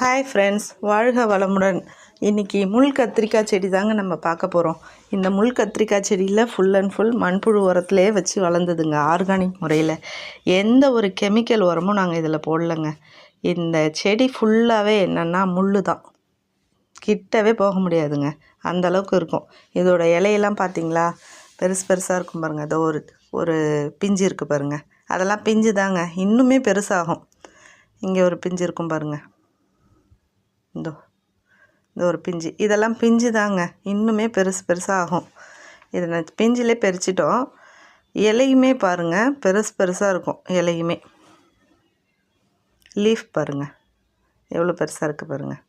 Hi friends வாழ்க வளமுடன். இன்றைக்கி முள் கத்திரிக்காய் செடி தாங்க நம்ம பார்க்க போகிறோம் இந்த முள் கத்திரிக்காய் செடியில் ஃபுல் அண்ட் ஃபுல் மண்புழு உரத்துலேயே வச்சு வளர்ந்ததுங்க ஆர்கானிக் முறையில். எந்த ஒரு கெமிக்கல் உரமும் நாங்கள் இதில் போடலைங்க. இந்த செடி ஃபுல்லாகவே என்னென்னா முள் தான் கிட்டவே போக முடியாதுங்க. அந்த அளவுக்கு இருக்கும். இதோட இலையெல்லாம் பார்த்தீங்களா பெருசு பெருசாக இருக்கும் பாருங்கள் இதோ ஒரு ஒரு பிஞ்சு இருக்குது பாருங்கள் அதெல்லாம் பிஞ்சு தாங்க இன்னுமே பெருசாகும். இங்கே ஒரு பிஞ்சு இருக்கும் பாருங்கள் இந்தோ இந்த ஒரு பிஞ்சு. இதெல்லாம் பிஞ்சு தாங்க இன்னுமே பெருசு பெருசாக ஆகும். இதை நான் பிஞ்சிலே பறிச்சிட்டோம் இலையுமே பாருங்கள் பெருசு பெருசாக இருக்கும் இலையுமே. லீஃப் பாருங்கள் எவ்வளோ பெருசாக இருக்குது பாருங்கள்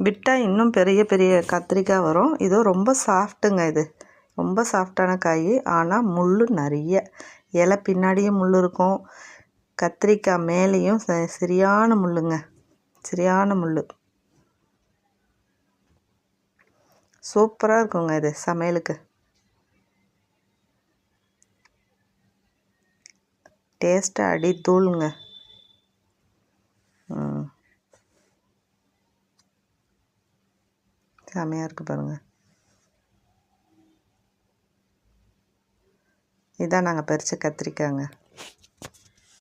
விட்டால் இன்னும் பெரிய பெரிய கத்திரிக்காய் வரும். இதோ ரொம்ப சாஃப்ட்டுங்க இது. ரொம்ப சாஃப்டான காய் ஆனால் முள் நிறைய. இலை பின்னாடியும் முள் இருக்கும். கத்திரிக்காய் மேலேயும் ச சரியான முள்ளுங்க. சரியான முள் சூப்பராக இருக்குங்க இது சமையலுக்கு. டேஸ்ட்டாக அடி தூளுங்க. செமையாக இருக்குது பாருங்கள் இதான் நாங்கள் பறித்த கத்திரிக்காய்ங்க